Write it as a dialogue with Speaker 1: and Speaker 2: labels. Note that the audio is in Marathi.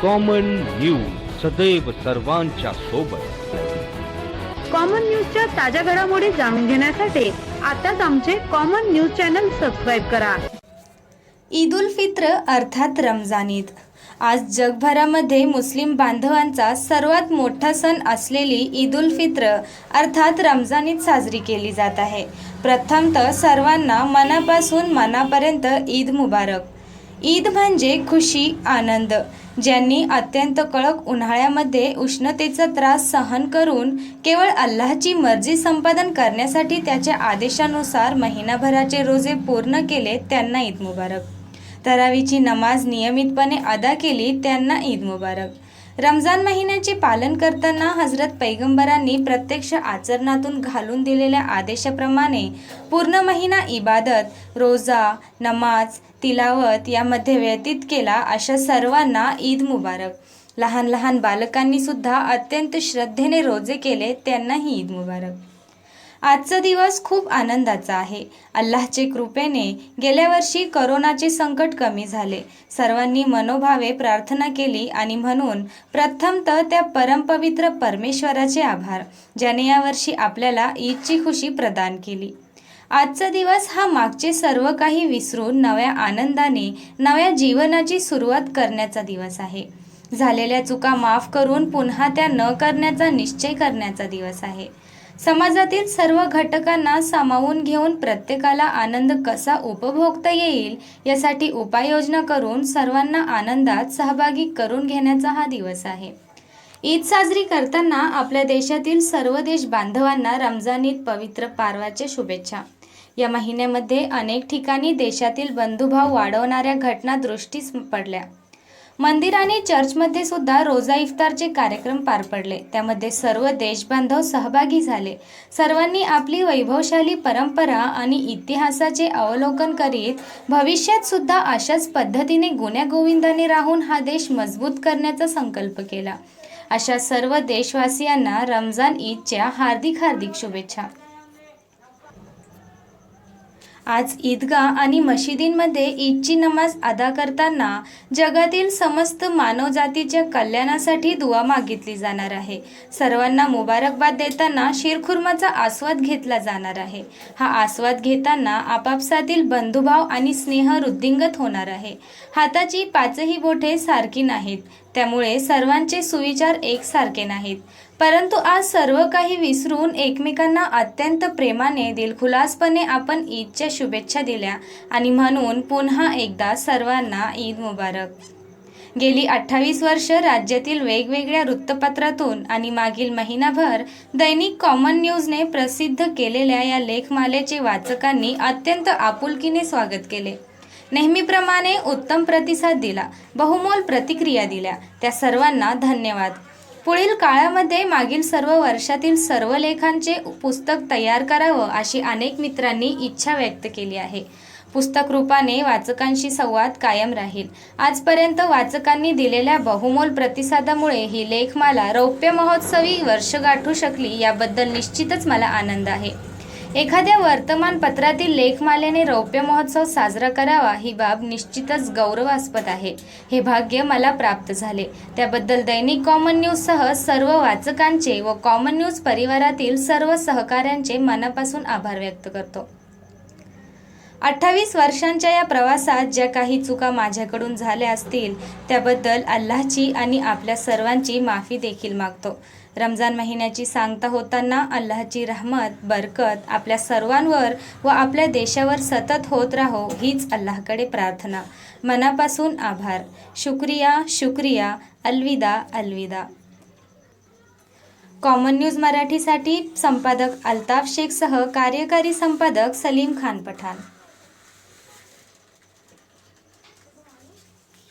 Speaker 1: कॉमन न्यूज सदैव सर्वांच्या सोबत.
Speaker 2: कॉमन न्यूजच्या ताज्या घडामोडी जाणून घेण्यासाठी आताच आमचे कॉमन न्यूज चॅनल सबस्क्राईब करा.
Speaker 3: ईद उल फित्र अर्थात रमजान ईद आज जगभरामध्ये मुस्लिम बांधवांचा सर्वात मोठा सण असलेली ईद उल फित्र अर्थात रमजान ईद साजरी केली जात आहे. प्रथमतः सर्वांना मनापासून मनापर्यंत ईद मुबारक. ईद म्हणजे खुशी आनंद. ज्यांनी अत्यंत कडक उन्हाळ्यामध्ये उष्णतेचा त्रास सहन करून केवळ अल्लाहची मर्जी संपादन करण्यासाठी त्याच्या आदेशानुसार महिनाभराचे रोजे पूर्ण केले त्यांना ईद मुबारक. तरावीची नमाज नियमितपणे अदा केली त्यांना ईद मुबारक. रमजान महिन्याचे पालन करताना हजरत पैगंबरांनी प्रत्यक्ष आचरणातून घालून दिलेल्या आदेशाप्रमाणे पूर्ण महिना इबादत रोजा नमाज तिलावत यामध्ये व्यतीत केला अशा सर्वांना ईद मुबारक. लहान लहान बालकांनी सुद्धा अत्यंत श्रद्धेने रोजे केले त्यांनाही ईद मुबारक. आजचा दिवस खूप आनंदाचा आहे. अल्लाहचे कृपेने गेल्या वर्षी करोनाचे संकट कमी झाले. सर्वांनी मनोभावे प्रार्थना केली आणि म्हणून प्रथमतः त्या परमपवित्र परमेश्वराचे आभार ज्याने यावर्षी आपल्याला ईदची खुशी प्रदान केली. आजचा दिवस हा मागचे सर्व काही विसरून नव्या आनंदाने नव्या जीवनाची सुरुवात करण्याचा दिवस आहे. झालेल्या चुका माफ करून पुन्हा त्या न करण्याचा निश्चय करण्याचा दिवस आहे. समाजातील सर्व घटकांना सामावून घेऊन प्रत्येकाला आनंद कसा उपभोगता येईल यासाठी उपाययोजना करून सर्वांना आनंदात सहभागी करून घेण्याचा हा दिवस आहे. ईद साजरी करताना आपल्या देशातील सर्व देश बांधवांना रमजान ईद पवित्र पारवाच्या शुभेच्छा. या महिन्यामध्ये अनेक ठिकाणी देशातील बंधुभाव वाढवणाऱ्या घटना दृष्टीस पडल्या. मंदिर आणि चर्चमध्ये सुद्धा रोजा इफ्तारचे कार्यक्रम पार पडले. त्यामध्ये सर्व देशबांधव सहभागी झाले. सर्वांनी आपली वैभवशाली परंपरा आणि इतिहासाचे अवलोकन करीत भविष्यात सुद्धा अशाच पद्धतीने गुण्यागोविंदाने राहून हा देश मजबूत करण्याचा संकल्प केला. अशा सर्व देशवासियांना रमजान ईदच्या हार्दिक हार्दिक शुभेच्छा. आज ईदगाह आणि मशिदींमध्ये ईदची नमाज अदा करताना जगातील समस्त मानवजातीच्या कल्याणासाठी दुवा मागितली जाणार आहे. सर्वांना मुबारकबाद देताना शिरखुर्माचा आस्वाद घेतला जाणार आहे. हा आस्वाद घेताना आपापसातील बंधुभाव आणि स्नेह वृद्धिंगत होणार आहे. हाताची पाचही बोटे सारखी नाहीत. त्यामुळे सर्वांचे सुविचार एकसारखे नाहीत. परंतु आज सर्व काही विसरून एकमेकांना अत्यंत प्रेमाने दिलखुलासपणे आपण ईदच्या शुभेच्छा दिल्या आणि म्हणून पुन्हा एकदा सर्वांना ईद मुबारक. गेली अठ्ठावीस वर्ष राज्यातील वेगवेगळ्या वृत्तपत्रातून आणि मागील महिनाभर दैनिक कॉमन न्यूजने प्रसिद्ध केलेल्या या लेखमालेचे वाचकांनी अत्यंत आपुलकीने स्वागत केले. नेहमीप्रमाणे उत्तम प्रतिसाद दिला. बहुमोल प्रतिक्रिया दिल्या. त्या सर्वांना धन्यवाद. पुढील काळामध्ये मागील सर्व वर्षातील सर्व लेखांचे पुस्तक तयार करावं अशी अनेक मित्रांनी इच्छा व्यक्त केली आहे. पुस्तक रूपाने वाचकांशी संवाद कायम राहील. आजपर्यंत वाचकांनी दिलेल्या बहुमोल प्रतिसादामुळे ही लेखमाला रौप्य महोत्सवी वर्ष गाठू शकली याबद्दल निश्चितच मला आनंद आहे. एखाद्या वर्तमानपत्रातील लेखमालेने रौप्य महोत्सव साजरा करावा ही बाब निश्चितच गौरवास्पद आहे. हे भाग्य मला प्राप्त झाले. त्याबद्दल दैनिक कॉमन न्यूजसह सर्व वाचकांचे व कॉमन न्यूज परिवारातील सर्व सहकाऱ्यांचे मनापासून आभार व्यक्त करतो. अठ्ठावीस वर्षांच्या या प्रवासात ज्या काही चुका माझ्याकडून झाल्या असतील त्याबद्दल अल्लाची आणि आपल्या सर्वांची माफी देखील मागतो. रमजान महिन्याची सांगता होताना अल्लाहची रहमत बरकत आपल्या सर्वांवर व आपल्या देशावर सतत होत राहो हीच अल्लाहकडे प्रार्थना. मनापासून आभार. शुक्रिया शुक्रिया. अलविदा अलविदा. कॉमन न्यूज मराठीसाठी संपादक अल्ताफ शेखसह कार्यकारी संपादक सलीम खान पठाण.